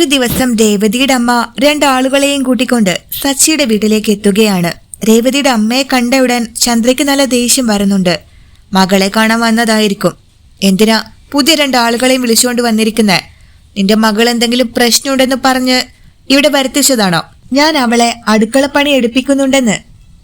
ഒരു ദിവസം രേവതിയുടെ അമ്മ രണ്ടാളുകളെയും കൂട്ടിക്കൊണ്ട് സച്ചിയുടെ വീട്ടിലേക്ക് എത്തുകയാണ്. രേവതിയുടെ അമ്മയെ കണ്ട ഉടൻ ചന്ദ്രയ്ക്ക് നല്ല ദേഷ്യം വരുന്നുണ്ട്. മകളെ കാണാൻ വന്നതായിരിക്കും. എന്തിനാ പുതിയ രണ്ടാളുകളെയും വിളിച്ചുകൊണ്ട് വന്നിരിക്കുന്നെ? നിന്റെ മകൾ എന്തെങ്കിലും പ്രശ്നമുണ്ടെന്ന് പറഞ്ഞ് ഇവിടെ വരുത്തിച്ചതാണോ? ഞാൻ അവളെ അടുക്കളപ്പണി എടുപ്പിക്കുന്നുണ്ടെന്ന്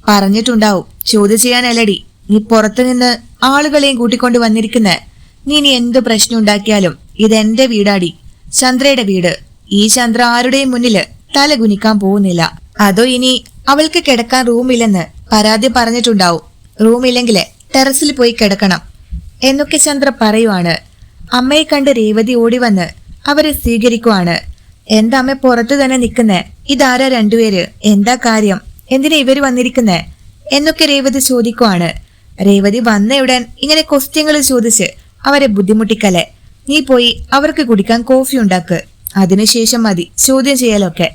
പറഞ്ഞിട്ടുണ്ടാവും. ചോദ്യം ചെയ്യാനല്ലടി. നീ പുറത്തു നിന്ന് ആളുകളെയും കൂട്ടിക്കൊണ്ട് വന്നിരിക്കുന്നെ. നീ ഇനി എന്ത് പ്രശ്നം ഉണ്ടാക്കിയാലും ഇതെന്റെ വീടാടി. ചന്ദ്രയുടെ വീട്. ഈ ചന്ദ്ര ആരുടെയും മുന്നിൽ തലകുനിക്കാൻ പോകുന്നില്ല. അതോ ഇനി അവൾക്ക് കിടക്കാൻ റൂമില്ലെന്ന് പരാതി പറഞ്ഞിട്ടുണ്ടാവും. റൂമില്ലെങ്കിൽ ടെറസിൽ പോയി കിടക്കണം എന്നൊക്കെ ചന്ദ്ര പറയുവാണ്. അമ്മയെ കണ്ട് രേവതി ഓടി വന്ന് അവരെ സ്വീകരിക്കുവാണ്. എന്താ അമ്മ പുറത്തു തന്നെ നിൽക്കുന്നേ? ഇതാരാ രണ്ടുപേര്? എന്താ കാര്യം? എന്തിനാ ഇവർ വന്നിരിക്കുന്നേ? എന്നൊക്കെ രേവതി ചോദിക്കുവാണ്. രേവതി വന്നയുടൻ ഇങ്ങനെ ക്വസ്റ്റ്യങ്ങൾ ചോദിച്ച് അവരെ ബുദ്ധിമുട്ടിക്കല്ലേ? നീ പോയി അവർക്ക് കുടിക്കാൻ കോഫി ഉണ്ടാക്ക്. അതിനുശേഷം മതി. ചോദ്യം ചെയ്യലൊക്കെ.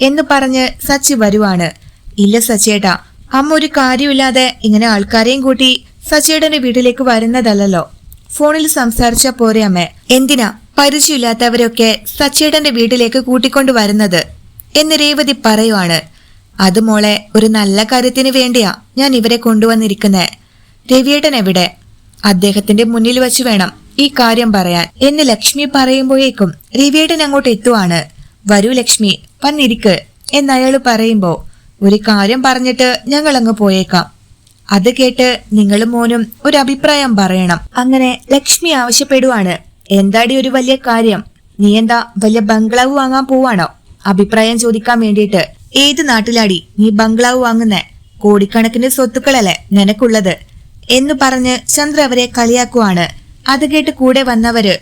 എന്ന് പറഞ്ഞ് സച്ചി വരുവാണ്. ഇല്ല സച്ചേട്ടാ അമ്മ ഒരു കാര്യമില്ലാതെ ഇങ്ങനെ ആൾക്കാരെയും കൂട്ടി സച്ചേട്ടന്റെ വീട്ടിലേക്ക് വരുന്നതല്ലല്ലോ. ഫോണിൽ സംസാരിച്ച പോരെ അമ്മ. എന്തിനാ പരിചയമില്ലാത്തവരൊക്കെ സച്ചേട്ടന്റെ വീട്ടിലേക്ക് കൂട്ടിക്കൊണ്ടു വരുന്നത്? എന്ന് രേവതി പറയുവാണ്. അത് മോളെ ഒരു നല്ല കാര്യത്തിന് വേണ്ടിയാ ഞാൻ ഇവരെ കൊണ്ടുവന്നിരിക്കുന്നേ. രവിയേട്ടൻ എവിടെ? അദ്ദേഹത്തിന്റെ മുന്നിൽ വെച്ച് വേണം. ഈ കാര്യം പറയാൻ എന്ന് ലക്ഷ്മി പറയുമ്പോഴേക്കും രവിയേട്ടൻ അങ്ങോട്ട് എത്തുവാണ്. വരൂ ലക്ഷ്മി വന്നിരിക്ക് എന്നയാൾ പറയുമ്പോ ഒരു കാര്യം പറഞ്ഞിട്ട് ഞങ്ങൾ അങ്ങ് പോയേക്കാം. അത് കേട്ട് നിങ്ങളും മോനും ഒരു അഭിപ്രായം പറയണം. അങ്ങനെ ലക്ഷ്മി ആവശ്യപ്പെടുവാണ്. എന്താടി ഒരു വലിയ കാര്യം? നീ എന്താ വലിയ ബംഗ്ലാവ് വാങ്ങാൻ പോവാണോ? അഭിപ്രായം ചോദിക്കാൻ വേണ്ടിയിട്ട്. ഏത് നാട്ടിലാടി നീ ബംഗ്ലാവ് വാങ്ങുന്നേ? കോടിക്കണക്കിന് സ്വത്തുക്കളല്ലേ നിനക്കുള്ളത്? എന്ന് പറഞ്ഞ് ചന്ദ്ര അവരെ കളിയാക്കുവാണ്. അത് കേട്ട് കൂടെ വന്നവര്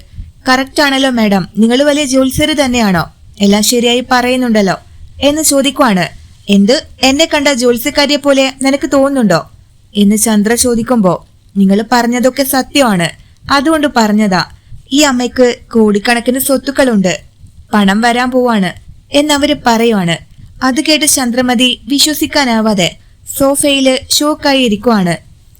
കറക്റ്റ് ആണല്ലോ മാഡം നിങ്ങൾ വലിയ ജോത്സ്യര് തന്നെയാണോ? എല്ലാം ശരിയായി പറയുന്നുണ്ടല്ലോ. എന്ന് ചോദിക്കുവാണ്. എന്ത്? എന്നെ കണ്ട ജോത്സ്യക്കാരിയെ പോലെ നിനക്ക് തോന്നുന്നുണ്ടോ? എന്ന് ചന്ദ്ര ചോദിക്കുമ്പോ നിങ്ങൾ പറഞ്ഞതൊക്കെ സത്യമാണ്. അതുകൊണ്ട് പറഞ്ഞതാ. ഈ അമ്മയ്ക്ക് കോടിക്കണക്കിന് സ്വത്തുക്കളുണ്ട്. പണം വരാൻ പോവാണ്. എന്നവര് പറയുവാണ്. അത് കേട്ട് ചന്ദ്രമതി വിശ്വസിക്കാനാവാതെ സോഫയിൽ ഷോക്കായി ഇരിക്കുവാണ്.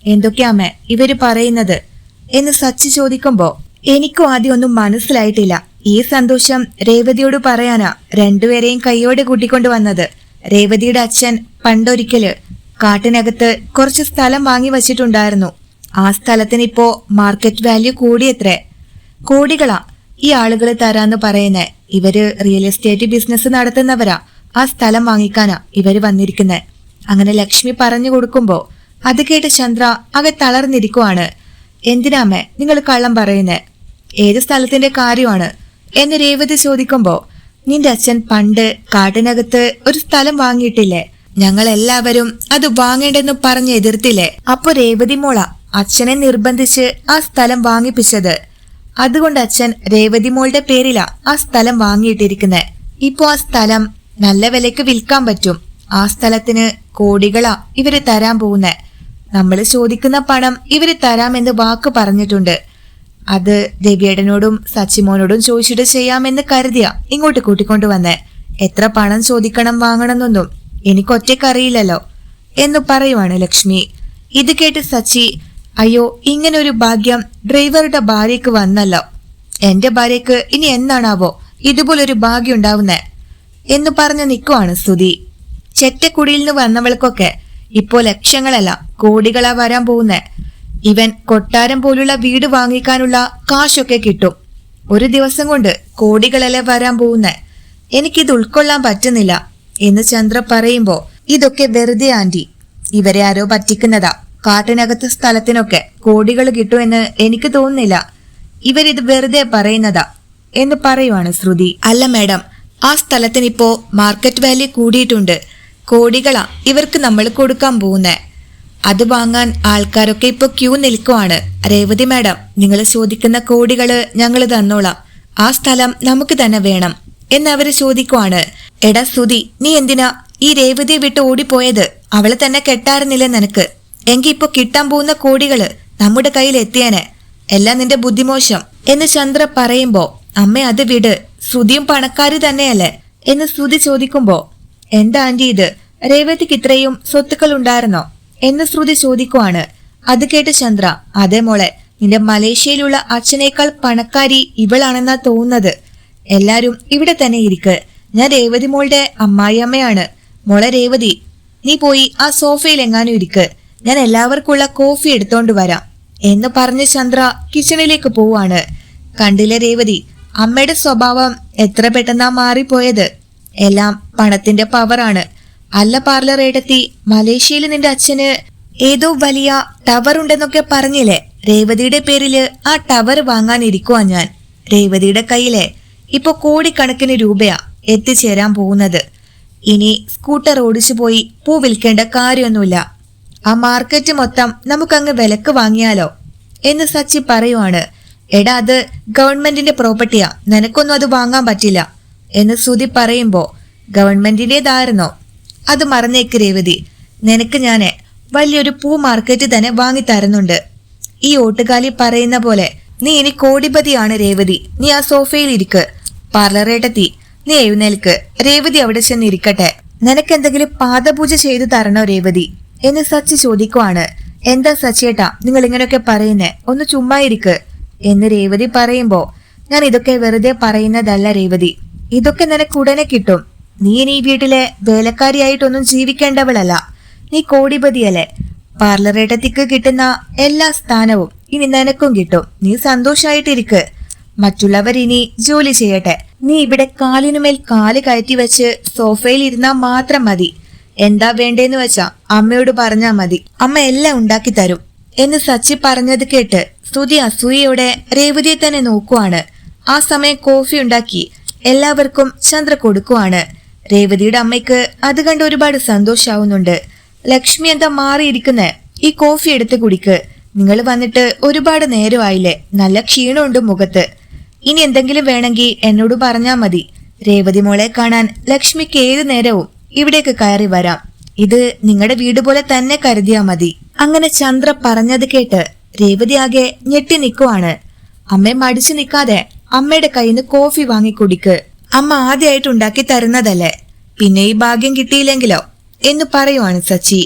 എന്തൊക്കെയാമേ ഇവർ പറയുന്നത്? എന്ന് സച്ചി ചോദിക്കുമ്പോ എനിക്കും ആദ്യം ഒന്നും മനസ്സിലായിട്ടില്ല. ഈ സന്തോഷം രേവതിയോട് പറയാനാ രണ്ടുപേരെയും കൈയോടെ കൂട്ടിക്കൊണ്ടു വന്നത്. രേവതിയുടെ അച്ഛൻ പണ്ടൊരിക്കൽ കാട്ടിനകത്ത് കുറച്ച് സ്ഥലം വാങ്ങി വച്ചിട്ടുണ്ടായിരുന്നു. ആ സ്ഥലത്തിന് ഇപ്പോ മാർക്കറ്റ് വാല്യൂ കൂടിയത്രേ. കോടികളാ ഈ ആളുകൾ തരാന്ന് പറയുന്നേ. ഇവർ റിയൽ എസ്റ്റേറ്റ് ബിസിനസ് നടത്തുന്നവരാ. ആ സ്ഥലം വാങ്ങിക്കാനാ ഇവർ വന്നിരിക്കുന്നെ. അങ്ങനെ ലക്ഷ്മി പറഞ്ഞു കൊടുക്കുമ്പോ അത് കേട്ട് ചന്ദ്ര അകെ തളർന്നിരിക്കുവാണ് എന്തിനാമ്മേ നിങ്ങൾ കള്ളം പറയുന്നേ? ഏത് സ്ഥലത്തിന്റെ കാര്യമാണ്? എന്ന് രേവതി ചോദിക്കുമ്പോ നിന്റെ അച്ഛൻ പണ്ട് കാട്ടിനകത്ത് ഒരു സ്ഥലം വാങ്ങിയിട്ടില്ലേ? ഞങ്ങൾ എല്ലാവരും അത് വാങ്ങേണ്ടെന്ന് പറഞ്ഞ് എതിർത്തില്ലേ? അപ്പൊ രേവതി മോള അച്ഛനെ നിർബന്ധിച്ച് ആ സ്ഥലം വാങ്ങിപ്പിച്ചത്. അതുകൊണ്ട് അച്ഛൻ രേവതി മോളുടെ പേരിലാ ആ സ്ഥലം വാങ്ങിയിട്ടിരിക്കുന്നെ. ഇപ്പോ ആ സ്ഥലം നല്ല വിലക്ക് വിൽക്കാൻ പറ്റും. ആ സ്ഥലത്തിന് കോടികളാ ഇവർ തരാൻ പോകുന്നേ. നമ്മൾ ചോദിക്കുന്ന പണം ഇവർ തരാമെന്ന് വാക്ക് പറഞ്ഞിട്ടുണ്ട്. അത് രവിയേടനോടും സച്ചിമോനോടും ചോദിച്ചിട്ട് ചെയ്യാമെന്ന് കരുതിയ ഇങ്ങോട്ട് കൂട്ടിക്കൊണ്ടു വന്നേ. എത്ര പണം ചോദിക്കണം വാങ്ങണമെന്നൊന്നും എനിക്ക് ഒറ്റയ്ക്കറിയില്ലല്ലോ എന്ന് പറയുവാണ് ലക്ഷ്മി. ഇത് കേട്ട് സച്ചി അയ്യോ ഇങ്ങനെ ഒരു ഭാഗ്യം ഡ്രൈവറുടെ ഭാര്യക്ക് വന്നല്ലോ. എന്റെ ഭാര്യക്ക് ഇനി എന്നാണാവോ? ഇതുപോലൊരു ഭാഗ്യം ഉണ്ടാവുന്നേ. എന്ന് പറഞ്ഞു നിൽക്കുവാണ് സ്തുതി. ചെറ്റക്കുടിയിൽ നിന്ന് വന്നവൾക്കൊക്കെ ഇപ്പോ ലക്ഷങ്ങളല്ല കോടികളാ വരാൻ പോകുന്നേ. ഇവൻ കൊട്ടാരം പോലുള്ള വീട് വാങ്ങിക്കാനുള്ള കാശൊക്കെ കിട്ടും. ഒരു ദിവസം കൊണ്ട് കോടികളല്ലേ വരാൻ പോകുന്നേ. എനിക്കിത് ഉൾക്കൊള്ളാൻ പറ്റുന്നില്ല. എന്ന് ചന്ദ്ര പറയുമ്പോ ഇതൊക്കെ വെറുതെ ആന്റി. ഇവരെ ആരോ പറ്റിക്കുന്നതാ. കാട്ടിനകത്ത് സ്ഥലത്തിനൊക്കെ കോടികൾ കിട്ടുമെന്ന് എനിക്ക് തോന്നുന്നില്ല. ഇവരിത് വെറുതെ പറയുന്നതാ. എന്ന് പറയുവാണ് ശ്രുതി. അല്ല മാഡം. ആ സ്ഥലത്തിനിപ്പോ മാർക്കറ്റ് വാല്യൂ കൂടിയിട്ടുണ്ട്. കോടികളാ ഇവർക്ക് നമ്മൾ കൊടുക്കാൻ പോകുന്നേ. അത് വാങ്ങാൻ ആൾക്കാരൊക്കെ ഇപ്പൊ ക്യൂ നിൽക്കുവാണ്. രേവതി മാഡം നിങ്ങൾ ചോദിക്കുന്ന കോടികൾ ഞങ്ങൾ തന്നോളാം. ആ സ്ഥലം നമുക്ക് തന്നെ വേണം എന്നവര് ചോദിക്കുവാണ്. എടാ സുതി നീ എന്തിനാ ഈ രേവതിയെ വിട്ട് ഓടിപ്പോയത്? അവളെ തന്നെ കെട്ടാറുന്നില്ല നിനക്ക്? എങ്കി ഇപ്പൊ കിട്ടാൻ പോകുന്ന കോടികൾ നമ്മുടെ കയ്യിൽ എത്തിയേനെ. എല്ലാം നിന്റെ ബുദ്ധിമോശം. എന്ന് ചന്ദ്ര പറയുമ്പോ അമ്മ അത് വിട് ശ്രുതിയും പണക്കാരി തന്നെയല്ലേ? എന്ന് ശ്രുതി ചോദിക്കുമ്പോ എന്താ ആന്റി ഇത്? രേവതിക്ക് ഇത്രയും സ്വത്തുക്കൾ ഉണ്ടായിരുന്നോ എന്ന് ശ്രുതി ചോദിക്കുവാണ്. അത് കേട്ട് ചന്ദ്ര അതേ മോളെ നിന്റെ മലേഷ്യയിലുള്ള അച്ഛനേക്കാൾ പണക്കാരി ഇവളാണെന്നാ തോന്നുന്നത്. എല്ലാരും ഇവിടെ തന്നെ ഇരിക്ക്. ഞാൻ രേവതി മോളുടെ അമ്മായിയമ്മയാണ്. മോളെ രേവതി നീ പോയി ആ സോഫയിൽ എങ്ങാനും ഇരിക്ക്. ഞാൻ എല്ലാവർക്കുള്ള കോഫി എടുത്തോണ്ട് വരാം. എന്ന് പറഞ്ഞ് ചന്ദ്ര കിച്ചണിലേക്ക് പോവാണ്. കണ്ടില്ല രേവതി അമ്മയുടെ സ്വഭാവം എത്ര പെട്ടെന്നാ മാറിപ്പോയത്? എല്ലാം പണത്തിന്റെ പവറാണ് അല്ല പാർലർ ഏടത്തി. മലേഷ്യയിൽ നിന്റെ അച്ഛന് ഏതോ വലിയ ടവർ ഉണ്ടെന്നൊക്കെ പറഞ്ഞില്ലേ? രേവതിയുടെ പേരിൽ ആ ടവർ വാങ്ങാനിരിക്കുവാ ഞാൻ. രേവതിയുടെ കയ്യിലെ ഇപ്പൊ കോടിക്കണക്കിന് രൂപയാ എത്തിച്ചേരാൻ പോകുന്നത്. ഇനി സ്കൂട്ടർ ഓടിച്ചു പോയി പൂ വിൽക്കേണ്ട കാര്യമൊന്നുമില്ല. ആ മാർക്കറ്റ് മൊത്തം നമുക്കങ്ങ് വിലക്ക് വാങ്ങിയാലോ? എന്ന് സച്ചി പറയുവാണ്. എടാ അത് ഗവൺമെന്റിന്റെ പ്രോപ്പർട്ടിയാ. നിനക്കൊന്നും അത് വാങ്ങാൻ പറ്റില്ല. എന്ന് ശ്രുതി പറയുമ്പോ ഗവൺമെന്റിന്റേതായിരുന്നോ? അത് മറന്നേക്ക് രേവതി. നിനക്ക് ഞാൻ വലിയൊരു പൂ മാർക്കറ്റ് തന്നെ വാങ്ങി തരുന്നുണ്ട്. ഈ ഓട്ടുകാലി പറയുന്ന പോലെ നീ ഇനി കോടിപതിയാണ് രേവതി. നീ ആ സോഫയിൽ ഇരിക്ക്. പാർലറേട്ടെത്തി നീ എഴുന്നേൽക്ക്. രേവതി അവിടെ ചെന്ന് ഇരിക്കട്ടെ. നിനക്ക് എന്തെങ്കിലും പാദപൂജ ചെയ്തു തരണോ രേവതി? എന്ന് സച്ചി ചോദിക്കുവാണ്. എന്താ സച്ചിയേട്ടാ നിങ്ങൾ ഇങ്ങനെയൊക്കെ പറയുന്നേ? ഒന്ന് ചുമ്മാ ഇരിക്ക്. എന്ന് രേവതി പറയുമ്പോ ഞാൻ ഇതൊക്കെ വെറുതെ പറയുന്നതല്ല രേവതി. ഇതൊക്കെ നിനക്ക് ഉടനെ കിട്ടും. നീ ഇനി വീട്ടിലെ വേലക്കാരിയായിട്ടൊന്നും ജീവിക്കേണ്ടവളല്ല. നീ കോടിപതിയല്ലേ. പാർലറേട്ടത്തിക്ക് കിട്ടുന്ന എല്ലാ സ്ഥാനവും ഇനി നിനക്കും കിട്ടും. നീ സന്തോഷായിട്ടിരിക്ക്. മറ്റുള്ളവർ ഇനി ജോലി ചെയ്യട്ടെ. നീ ഇവിടെ കാലിനുമേൽ കാൽ കയറ്റി വെച്ച് സോഫയിൽ ഇരുന്നാ മാത്രം മതി. എന്താ വേണ്ടേന്ന് വെച്ചാ അമ്മയോട് പറഞ്ഞാ മതി. അമ്മ എല്ലാം ഉണ്ടാക്കി തരും. എന്ന് സച്ചി പറഞ്ഞത് കേട്ട് സ്തുതി അസൂയയോടെ രേവതിയെ തന്നെ നോക്കുവാണ്. ആ സമയം കോഫി ഉണ്ടാക്കി എല്ലാവർക്കും ചന്ദ്ര കൊടുക്കുവാണ്. രേവതിയുടെ അമ്മയ്ക്ക് അത് കണ്ട് ഒരുപാട് സന്തോഷാവുന്നുണ്ട്. ലക്ഷ്മി എന്താ മാറിയിരിക്കുന്നെ? ഈ കോഫി എടുത്ത് കുടിക്ക്. നിങ്ങൾ വന്നിട്ട് ഒരുപാട് നേരമായില്ലേ? നല്ല ക്ഷീണമുണ്ട് മുഖത്ത്. ഇനി എന്തെങ്കിലും വേണമെങ്കിൽ എന്നോട് പറഞ്ഞാ മതി. രേവതി മോളെ കാണാൻ ലക്ഷ്മിക്ക് ഏതു നേരവും ഇവിടേക്ക് കയറി വരാം. ഇത് നിങ്ങളുടെ വീട് പോലെ തന്നെ കരുതിയാ മതി. അങ്ങനെ ചന്ദ്ര പറഞ്ഞത് കേട്ട് രേവതി ആകെ ഞെട്ടി നിൽക്കുവാണ്. അമ്മ മടിച്ചു നിൽക്കാതെ അമ്മയുടെ കയ്യിൽ നിന്ന് കോഫി വാങ്ങി കുടിക്ക് അമ്മ ആദ്യമായിട്ട് ഉണ്ടാക്കി തരുന്നതല്ലേ? പിന്നെ ഈ ഭാഗ്യം കിട്ടിയില്ലെങ്കിലോ? എന്ന് പറയുവാണ് സച്ചി.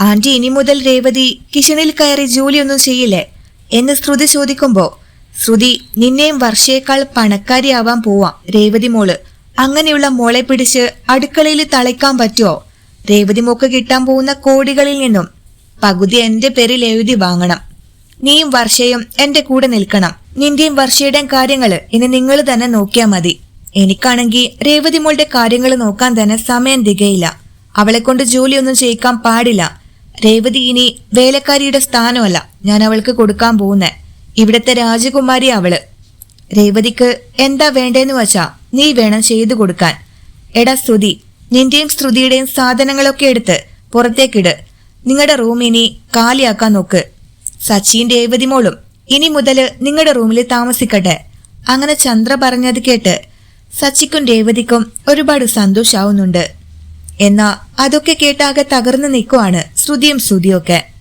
ആന്റി ഇനി മുതൽ രേവതി കിച്ചണിൽ കയറി ജോലിയൊന്നും ചെയ്യില്ലേ? എന്ന് ശ്രുതി ചോദിക്കുമ്പോ ശ്രുതി നിന്നെയും വർഷയേക്കാൾ പണക്കാരിയാവാൻ പോവാം രേവതി മോൾ. അങ്ങനെയുള്ള മോളെ പിടിച്ച് അടുക്കളയിൽ തളയ്ക്കാൻ പറ്റുമോ രേവതി മോക്ക് കിട്ടാൻ പോകുന്ന കോടികളിൽ നിന്നും പകുതി എന്റെ പേരിൽ എഴുതി വാങ്ങണം. നീയും വർഷയും എന്റെ കൂടെ നിൽക്കണം. നിന്റെയും വർഷയുടെയും കാര്യങ്ങൾ ഇനി നിങ്ങൾ തന്നെ നോക്കിയാൽ മതി. എനിക്കാണെങ്കിൽ രേവതി മോളുടെ കാര്യങ്ങൾ നോക്കാൻ തന്നെ സമയം തികയില്ല. അവളെ കൊണ്ട് ജോലിയൊന്നും ചെയ്യിക്കാൻ പാടില്ല. രേവതി ഇനി വേലക്കാരിയുടെ സ്ഥാനമല്ല. ഞാൻ അവൾക്ക് കൊടുക്കാൻ പോകുന്നേ. ഇവിടത്തെ രാജകുമാരി അവൾ. രേവതിക്ക് എന്താ വേണ്ടേന്ന് വച്ചാ നീ വേണം ചെയ്തു കൊടുക്കാൻ. എടാ ശ്രുതി നിന്റെയും ശ്രുതിയുടെയും സാധനങ്ങളൊക്കെ എടുത്ത് പുറത്തേക്കിട്. നിങ്ങളുടെ റൂം ഇനി കാലിയാക്കാൻ നോക്ക്. സച്ചിൻ രേവതി മോളും ഇനി മുതൽ നിങ്ങളുടെ റൂമിൽ താമസിക്കട്ടെ. അങ്ങനെ ചന്ദ്ര പറഞ്ഞത് കേട്ട് സച്ചിക്കും രേവതിക്കും ഒരുപാട് സന്തോഷാവുന്നുണ്ട്. എന്നാ അതൊക്കെ കേട്ടാകെ തകർന്നു നിൽക്കുവാണ് ശ്രുതിയും ശ്രുതിയൊക്കെ.